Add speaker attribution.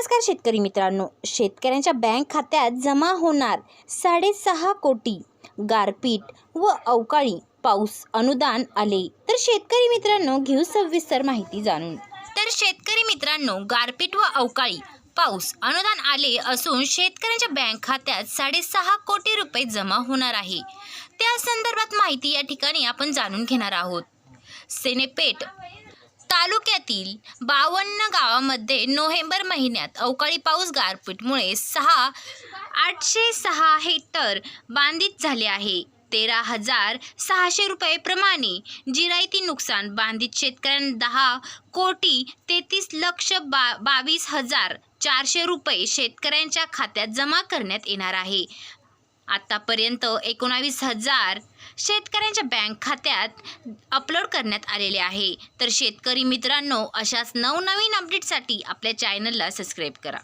Speaker 1: नमस्कार शेतकरी मित्रांनो. शेतकऱ्यांच्या बँक खात्यात जमा होणार साडेसहा कोटी. गारपीट व अवकाळी पाऊस अनुदान आले. तर शेतकरी मित्रांनो घेऊ सविस्तर माहिती जाणून. तर शेतकरी मित्रांनो गारपीट व अवकाळी पाऊस अनुदान आले असून शेतकऱ्यांच्या बँक खात्यात साडेसहा कोटी रुपये जमा होणार आहे. त्या संदर्भात माहिती या ठिकाणी आपण जाणून घेणार आहोत. सेनेपेट जिल्ह्यातील बावन्न गावामध्ये नोव्हेंबर महिन्यात अवकाळी पाऊस गारपीटमुळे सहा आठशे सहा हेक्टर बांधित झाले आहे. तेरा हजार सहाशे रुपये प्रमाणे जिरायती नुकसान बांधित शेतकऱ्यांना दहा कोटी तेहतीस लक्ष बा बावीस हजार चारशे रुपये शेतकऱ्यांच्या खात्यात जमा करण्यात येणार आहे. आतापर्यंत एकोणावीस हजार शेतकऱ्यांच्या बँक खात्यात अपलोड करण्यात आलेले आहे. तर शेतकरी मित्रांनो अशाच नवनवीन अपडेटसाठी आपल्या चॅनलला सबस्क्राईब करा.